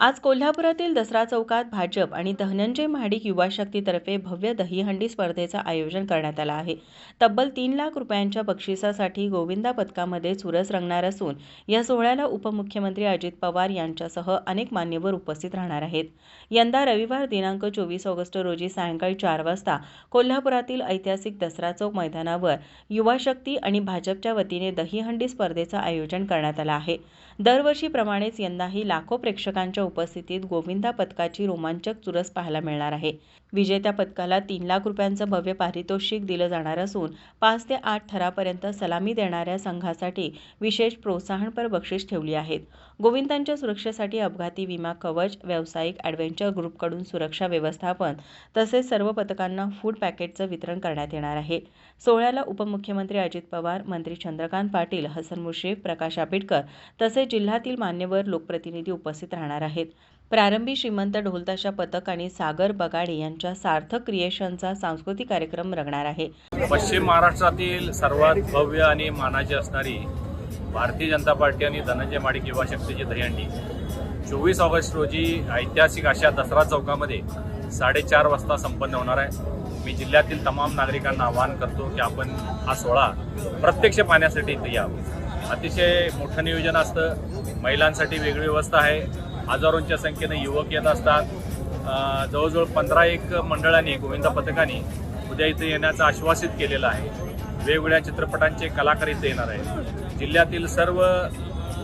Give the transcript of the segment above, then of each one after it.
आज कोल्हापुरातील दसरा चौकात भाजप आणि धनंजय महाडिक युवा शक्तीतर्फे भव्य दहीहंडी स्पर्धेचं आयोजन करण्यात आलं आहे. तब्बल तीन लाख रुपयांच्या बक्षिसासाठी गोविंदा पथकामध्ये चुरस रंगणार असून या सोहळ्याला उपमुख्यमंत्री अजित पवार यांच्यासह अनेक मान्यवर उपस्थित राहणार आहेत. यंदा रविवार दिनांक चोवीस ऑगस्ट रोजी सायंकाळी चार वाजता कोल्हापुरातील ऐतिहासिक दसरा चौक मैदानावर युवा शक्ती आणि भाजपच्या वतीने दहीहंडी स्पर्धेचं आयोजन करण्यात आलं आहे. दरवर्षीप्रमाणेच यंदाही लाखो प्रेक्षकांच्या उपस्थितीत गोविंदा पथकाची रोमांचक चुरस पाहायला मिळणार आहे. विजेत्या पथकाला तीन लाख रुपयांचं भव्य पारितोषिक दिलं जाणार असून पाच ते आठ थरापर्यंत सलामी देणाऱ्या संघासाठी विशेष प्रोत्साहनपर बक्षीस ठेवली आहेत. गोविंदांच्या सुरक्षेसाठी अपघाती विमा कवच व्यावसायिक ॲडव्हेंचर ग्रुपकडून सुरक्षा व्यवस्थापन तसेच सर्व पथकांना फूड पॅकेटचं वितरण करण्यात येणार आहे. सोहळ्याला उपमुख्यमंत्री अजित पवार मंत्री चंद्रकांत पाटील हसन मुश्रीफ प्रकाश आंबेडकर तसेच जिल्ह्यातील मान्यवर लोकप्रतिनिधी उपस्थित राहणार आहेत. प्रारंभी श्रीमंत ढोलताशा पथक आणि सागर बगाडे यांच्या सार्थक क्रिएशनचा सांस्कृतिक कार्यक्रम रंगणार आहे. पश्चिम महाराष्ट्रातील सर्वात भव्य आणि मानाची असणारी भारतीय जनता पार्टी आणि धनंजय माडिक युवा शक्तीची दहीहंडी. चोवीस ऑगस्ट रोजी ऐतिहासिक अशा दसरा चौकामध्ये साडेचार वाजता संपन्न होणार आहे. मी जिल्ह्यातील तमाम नागरिकांना आवाहन करतो की आपण हा सोहळा प्रत्यक्ष पाहण्यासाठी इथे यावं. अतिशय मोठं नियोजन असतं. महिलांसाठी वेगळी व्यवस्था आहे. हजारोंच्या संख्येने युवक येत असतात. जवळजवळ पंधरा एक मंडळांनी गोविंदा पथकाने उद्या इथे येण्याचं आश्वासित केलेलं आहे. वेगवेगळ्या चित्रपटांचे कलाकार इथे येणार आहेत. जिल्ह्यातील सर्व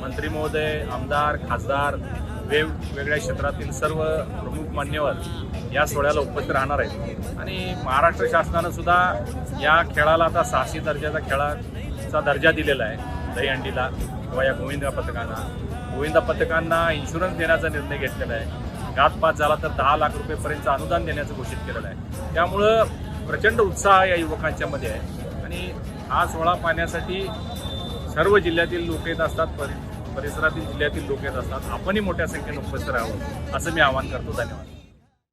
मंत्री महोदय आमदार खासदार वेगवेगळ्या क्षेत्रातील सर्व प्रमुख मान्यवर या सोहळ्याला उपस्थित राहणार आहेत. आणि महाराष्ट्र शासनानं सुद्धा या खेळाला आता साहसी दर्जाचा खेळाचा दर्जा दिलेला आहे. दहीहंडीला किंवा या गोविंदा पथकांना. गोविंदा पथकांना इन्शुरन्स देण्याचा निर्णय घेतलेला आहे. घातपात झाला तर दहा लाख रुपयेपर्यंत अनुदान देण्याचं घोषित केलेलं आहे. त्यामुळं प्रचंड उत्साह या युवकांच्यामध्ये आहे. आणि हा सोहळा पाहण्यासाठी सर्व जिल्ह्यातील लोक येत असतात परि परिसरातील जिल्ह्यातील लोक येत असतात. आपणही मोठ्या संख्येने उपस्थित राहावं असं मी आवाहन करतो. धन्यवाद.